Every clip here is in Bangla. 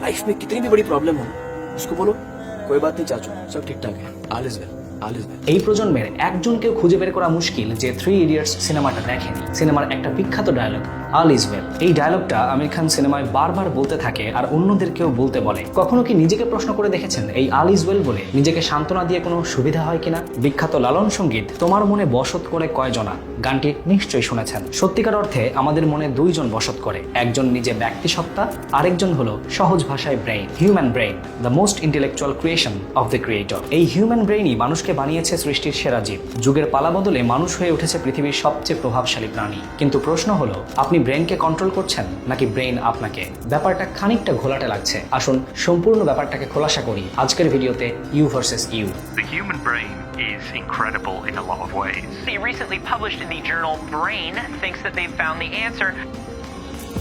लाइफ में कितनी भी बड़ी प्रॉब्लम हो उसको बोलो कोई बात नहीं चाचू सब ठीक ठाक है all is well all is well এই প্রজন্মের একজনকেও খুঁজে বের করা মুশকিল যে থ্রি ইডিয়টস সিনেমাটা দেখেনি সিনেমার একটা বিখ্যাত ডায়লগ আল ইজ ওয়েল এই ডায়লগটা আমির খান সিনেমায় বারবার বলতে থাকে আর অন্যদেরকেও বলতে বলে। কখনো কি নিজেকে প্রশ্ন করে দেখেছেন এই আল ইজ ওয়েল বলে? নিজেকে সান্ত্বনা দিয়ে কোনো সুবিধা হয় কিনা? বিখ্যাত লালন সংগীত, তোমার মনে বসত করে কয়জনা? গানটি নিশ্চয়ই শুনেছেন। সত্যিকার অর্থে আমাদের মনে দুইজন বসত করে। একজন নিজে ব্যক্তি সত্তা আরেকজন হলো সহজ ভাষায় brain human brain the most intellectual creation of the creator এই হিউম্যান ব্রেইনই মানুষকে বানিয়েছে সৃষ্টির সেরা জীব। যুগের পালা বদলে মানুষ হয়ে উঠেছে পৃথিবীর সবচেয়ে প্রভাবশালী প্রাণী। কিন্তু প্রশ্ন হলো, আপনি ব্রেনকে কন্ট্রোল করছেন নাকি ব্রেন আপনাকে? ব্যাপারটা খানিকটা ঘোলাটে লাগছে। আসুন সম্পূর্ণ ব্যাপারটাকে খোলাসা করি আজকের ভিডিওতে you versus you The human brain is incredible in a lot of ways. The recently published in the journal Brain thinks that they've found the answer.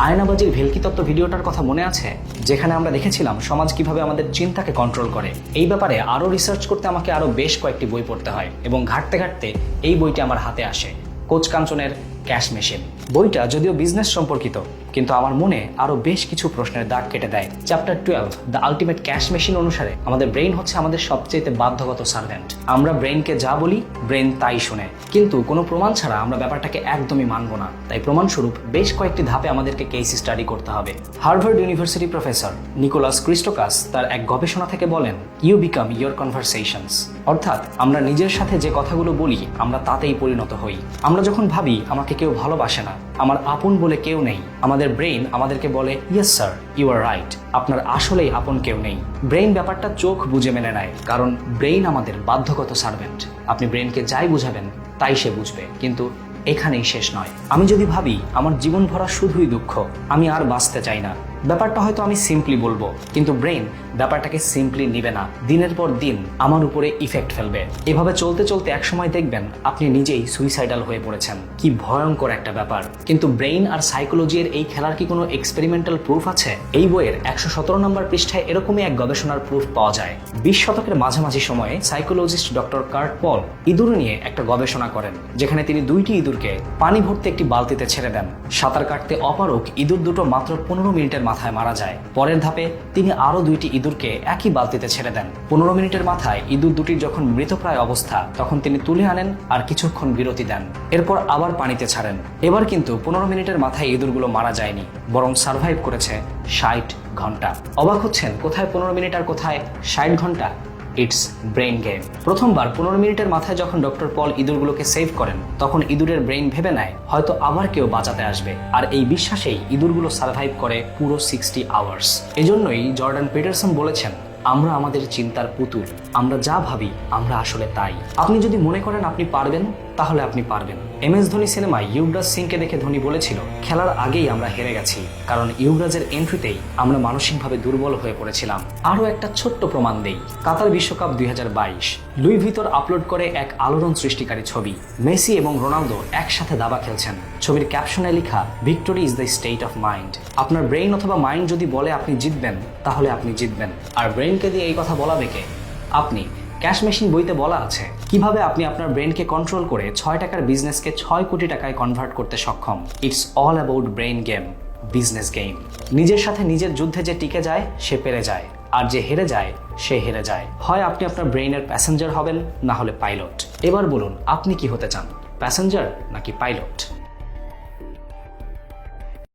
আয়নাবাজির ভেলকি তত্ত্ব ভিডিওটার কথা মনে আছে? যেখানে আমরা দেখেছিলাম সমাজ কীভাবে আমাদের চিন্তাকে কন্ট্রোল করে। এই ব্যাপারে আরও রিসার্চ করতে আমাকে আরও বেশ কয়েকটি বই পড়তে হয় এবং ঘাটতে ঘাটতে এই বইটি আমার হাতে আসে। কোচ কাঞ্চনের ক্যাশ মেশিন। বইটা যদিও বিজনেস সম্পর্কিত, কিন্তু আমার মনে আরও বেশ কিছু প্রশ্নের দাগ কেটে দেয়। Chapter twelve the ultimate cash machine অনুসারে, আমাদের ব্রেইন হচ্ছে আমাদের সবচেয়ে বাধ্যগত সার্ভেন্ট আমরা ব্রেইনকে যা বলি ব্রেন তাই শুনে। কিন্তু কোনো প্রমাণ ছাড়া আমরা ব্যাপারটাকে একদমই মানব না। তাই প্রমাণস্বরূপ বেশ কয়েকটি ধাপে আমাদেরকে কেস স্টাডি করতে হবে। Harvard University professor Nicholas Christakis তার এক গবেষণা থেকে বলেন ইউ বিকাম ইয়োর কনভারসেশনস অর্থাৎ, আমরা নিজের সাথে যে কথাগুলো বলি, আমরা তাতেই পরিণত হই। আমরা যখন ভাবি, আমাকে কেউ ভালোবাসে না। আমার আপন বলে কেউ নেই। আমাদের ব্রেইন আমাদেরকে বলে yes sir you are right আপনার আসলেই আপন কেউ নেই। ব্রেইন ব্যাপারটা চোখ বুঝে মেনে নেয়, কারণ ব্রেইন আমাদের বাধ্যগত সার্ভেন্ট আপনি ব্রেইনকে যাই বুঝাবেন, তাই সে বুঝবে। কিন্তু এখানেই শেষ নয়। আমি যদি ভাবি, আমার জীবন ভরা শুধুই দুঃখ। আমি আর বাঁচতে চাই না। ব্যাপারটা হয়তো আমি সিম্পলি বলব, কিন্তু ব্রেন ব্যাপারটাকে সিম্পলি নিবে না। দিনের পর দিন আমার উপরে ইফেক্ট ফেলবে। এভাবে চলতে চলতে একসময় দেখবেন আপনি নিজেই সুইসাইডাল হয়ে পড়েছেন। কি ভয়ঙ্কর একটা ব্যাপার। কিন্তু ব্রেইন আর সাইকোলজির এই খেলার কি কোনো এক্সপেরিমেন্টাল প্রুফ আছে? এই বইয়ের একশো সতেরো নম্বর পৃষ্ঠায় এরকমই এক গবেষণার প্রুফ পাওয়া যায়। বিশ শতকের মাঝামাঝি সময়ে সাইকোলজিস্ট ডক্টর কার্ট পল ইঁদুর নিয়ে একটা গবেষণা করেন, যেখানে তিনি দুইটি ইঁদুরকে পানি ভর্তি একটি বালতিতে ছেড়ে দেন। সাঁতার কাটতে অপারক ইঁদুর দুটো মাত্র পনেরো মিনিটের মাথায় মারা যায়। পরের ধাপে তিনি আরও দুইটি ইঁদুরকে একই বালতিতে ছেড়ে দেন। পনেরো মিনিটের মাথায় ইঁদুর দুটির যখন মৃতপ্রায় অবস্থা, তখন তিনি তুলে আনেন আর কিছুক্ষণ বিরতি দেন। এরপর আবার পানিতে ছাড়েন। এবার কিন্তু পনেরো মিনিটের মাথায় ইঁদুরগুলো মারা যায়নি, বরং সার্ভাইভ করেছে ষাট ঘণ্টা। অবাক হচ্ছেন, কোথায় পনেরো মিনিট আর কোথায় ষাট ঘণ্টা? It's brain game. প্রথমবার পনেরো মিনিটের মাথায় যখন ডক্টর পল ইঁদুরগুলোকে সেভ করেন, তখন ইঁদুরের ব্রেইন ভেবে নেয়, হয়তো আবার কেউ বাঁচাতে আসবে। আর এই বিশ্বাসেই ইঁদুরগুলো সার্ভাইভ করে পুরো সিক্সটি আওয়ার্স। এজন্যই জর্ডান পিটারসন বলেছেন, আমরা আমাদের চিন্তার পুতুল, আমরা যা ভাবি, আমরা আসলে তাই। আপনি যদি মনে করেন আপনি পারবেন তাহলে আপনি পারবেন। এম এস ধোনি সিনেমায় ইউবরাজ সিংকে দেখে ধোনি বলেছিল, খেলার আগেই আমরা হেরে গেছি। কারণ ইউবরাজের এন্ট্রিতেই আমরা মানসিকভাবে দুর্বল হয়ে পড়েছিলাম। আরও একটা ছোট্ট প্রমাণ দেই। কাতার বিশ্বকাপ দুই হাজার বাইশ। লুই ভিতর আপলোড করে এক আলোড়ন সৃষ্টিকারী ছবি। মেসি এবং রোনালদো একসাথে দাবা খেলছেন। ছবির ক্যাপশনে লেখা victory is the state of mind আপনার ব্রেইন অথবা মাইন্ড যদি বলে আপনি জিতবেন, তাহলে আপনি জিতবেন। আর ব্রেইনকে দিয়ে এই কথা বলাবে কে? আপনি। ক্যাশ মেশিন বইতে বলা আছে, কীভাবে আপনি আপনার ব্রেনকে কন্ট্রোল করে ছয় টাকার বিজনেসকে ছয় কোটি টাকায় কনভার্ট করতে সক্ষম? It's all about brain game business game নিজের সাথে নিজের যুদ্ধে যে টিকে যায়, সে পেরে যায়। আর যে হেরে যায়, সে হেরে যায়। হয় আপনি আপনার ব্রেইনের প্যাসেঞ্জার হবেন, না হলে পাইলট এবার বলুন, আপনি কি হতে চান? প্যাসেঞ্জার নাকি পাইলট